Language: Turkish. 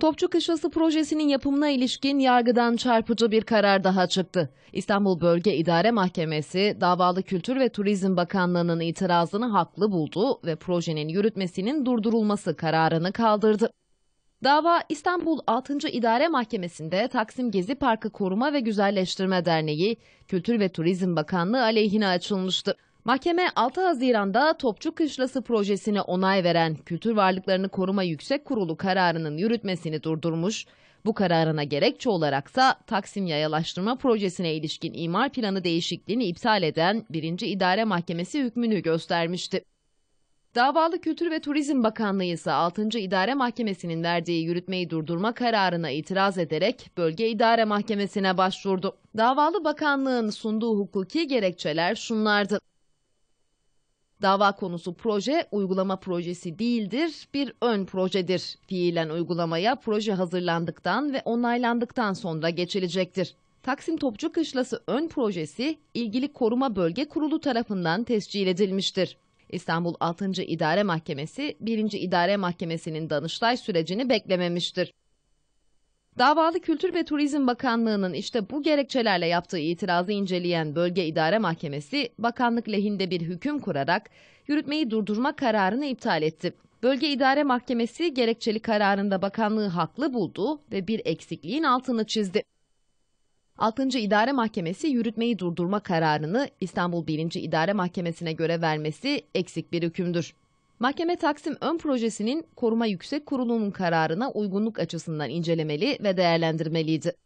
Topçu Kışlası projesinin yapımına ilişkin yargıdan çarpıcı bir karar daha çıktı. İstanbul Bölge İdare Mahkemesi, davalı Kültür ve Turizm Bakanlığı'nın itirazını haklı buldu ve projenin yürütmesinin durdurulması kararını kaldırdı. Dava İstanbul 6. İdare Mahkemesi'nde Taksim Gezi Parkı Koruma ve Güzelleştirme Derneği, Kültür ve Turizm Bakanlığı aleyhine açılmıştı. Mahkeme 6 Haziran'da Topçu Kışlası projesine onay veren Kültür Varlıklarını Koruma Yüksek Kurulu kararının yürütmesini durdurmuş, bu kararına gerekçe olaraksa Taksim Yayalaştırma Projesi'ne ilişkin imar planı değişikliğini iptal eden 1. İdare Mahkemesi hükmünü göstermişti. Davalı Kültür ve Turizm Bakanlığı ise 6. İdare Mahkemesi'nin verdiği yürütmeyi durdurma kararına itiraz ederek Bölge İdare Mahkemesi'ne başvurdu. Davalı bakanlığın sunduğu hukuki gerekçeler şunlardı. Dava konusu proje uygulama projesi değildir, bir ön projedir. Fiilen uygulamaya proje hazırlandıktan ve onaylandıktan sonra geçilecektir. Taksim Topçu Kışlası ön projesi ilgili koruma bölge kurulu tarafından tescil edilmiştir. İstanbul 6. İdare Mahkemesi 1. İdare Mahkemesi'nin danıştay sürecini beklememiştir. Davalı Kültür ve Turizm Bakanlığı'nın işte bu gerekçelerle yaptığı itirazı inceleyen Bölge İdare Mahkemesi, bakanlık lehinde bir hüküm kurarak yürütmeyi durdurma kararını iptal etti. Bölge İdare Mahkemesi gerekçeli kararında bakanlığı haklı buldu ve bir eksikliğin altını çizdi. 6. İdare Mahkemesi yürütmeyi durdurma kararını İstanbul 1. İdare Mahkemesi'ne göre vermesi eksik bir hükümdür. Mahkeme Taksim Ön Projesi'nin Koruma Yüksek Kurulu'nun kararına uygunluk açısından incelemeli ve değerlendirmeliydi.